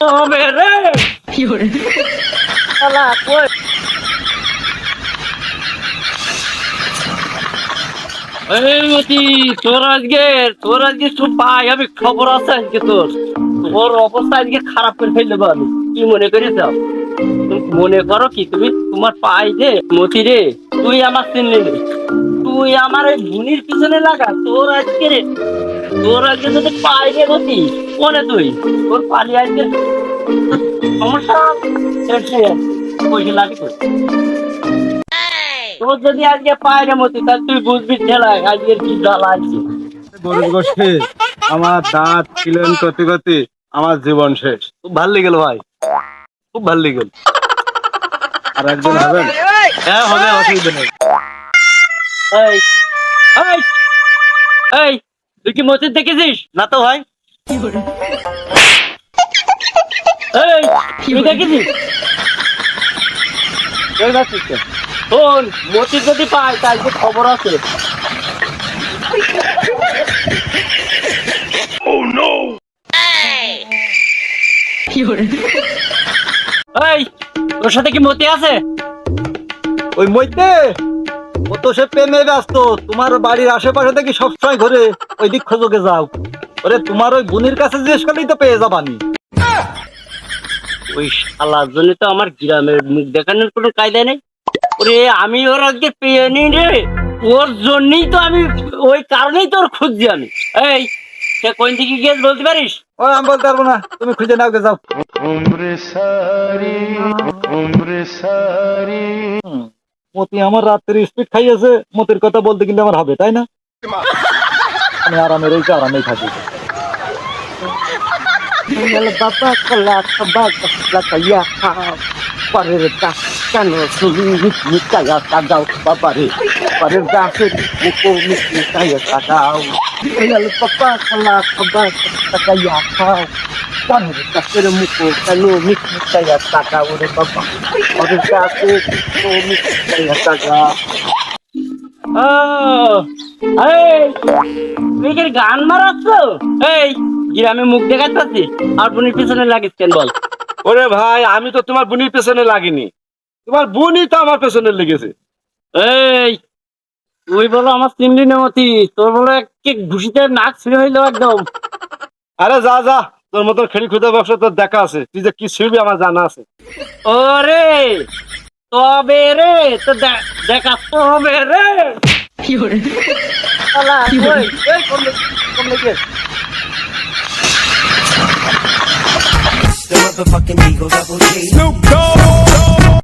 হবে রে। শালা কই? এই মতি তোর আজকে তোর আজকে আমি খবর আছে আজকে তোর। তোর অবস্থা আজকে খারাপ করে ফেললে আমি। কি মনে করিস মনে করো কি তুমি তোমার পাই যে মতি রে তুই আমার চিনলি তুই আমার এই ভুনির পিছনে লাগা তোর আজকে রে তোর আজকে যদি পাই রে মতি মনে তুই তোর পালি আজকে সমস্যা? শেষ হয়ে যাচ্ছে। পয়সা লাগে তোর তোর যদি আজকে পায় মতি তাহলে তুই বুঝবি আজকের কি জ্বালা আছে গরুর গোষ্ঠী আমার দাঁত কিলেন করতে করতে আমার জীবন শেষ। খুব ভালো লেগেল ভাই। খুব ভালো লেগেল। আর একজন হবেন? হ্যাঁ হবে অসুবিধা নেই। এই এই এই তুই কি মসজিদ দেখেছিস? না তো ভাই। এই তুই দেখেছিস? এই যাচ্ছিস কেন? শোন মসজিদ যদি পায় তাই যে খবর আছে। এই তোর সাথে কি মতি আছে? ওই মইতে? ও তো সে প্রেমে ব্যস্ত তোমার বাড়ির আশেপাশে দেখি সবসময় ঘুরে। ওই দিক খোঁজকে যাও। ওরে তোমার ওই বোনের কাছে জিজ্ঞেস করলেই তো পেয়ে যাবানি। ওই শালার জন্য তো আমার গ্রামের মুখ দেখানোর কোনো কায়দা নেই। ওরে আমি ওর আজকে পেয়ে নি রে। ওর জন্যই তো আমি ওই কারণেই তোর খুঁজছি আমি। এই সে কোন দিকে গিয়েছ বলতে পারিস? ও আমি বলতে পারব না। তুমি খুঁজে নাও গে যাও। মতি আমার রাত্রে স্পিড খাইয়েছে। মতির কথা বলতে গেলে আমার হবে তাই না? আমি আরামে রয়েছি আরামেই থাকি। বাবা কলা খাবা কলা কাইয়া খাও পরের গাছ কেন তুমি মিটাইয়া সাজাও বাবা রে পরের গাছের মুখো মিটাইয়া সাজাও বাবা কলা খাবা কলা কাইয়া খাও পরের গাছের মুখো কেন মিটাইয়া সাজাও রে বাবা পরের গাছের মুখো মিটাইয়া সাজাও ও এই তুই কি গান মারাচ্ছ? এই গ্রামে মুখ দেখাতে আর বোনের পিছনে লাগিস কেন বল? ওরে ভাই আমি তো তোমার বোনের পেছনে লাগিনি। তোমার বোনই তো আমার পেছনে লেগেছে। এই তুই বলো আমার চিমলি নেমতি তোর বলো কি ঘুষিতে নাক ছিঁড়ে হইল একদম। আরে যা যা তোর মতন খেলি খুদে ব্যবসা তোর দেখা আছে। তুই যে কি ছিড়বি আমার জানা আছে। ওরে তবে রে তো দেখাতে হবে রে। শালা, ওই, এই, কমলে, কমলে গিয়ে। The motherfucking Eagle Double G.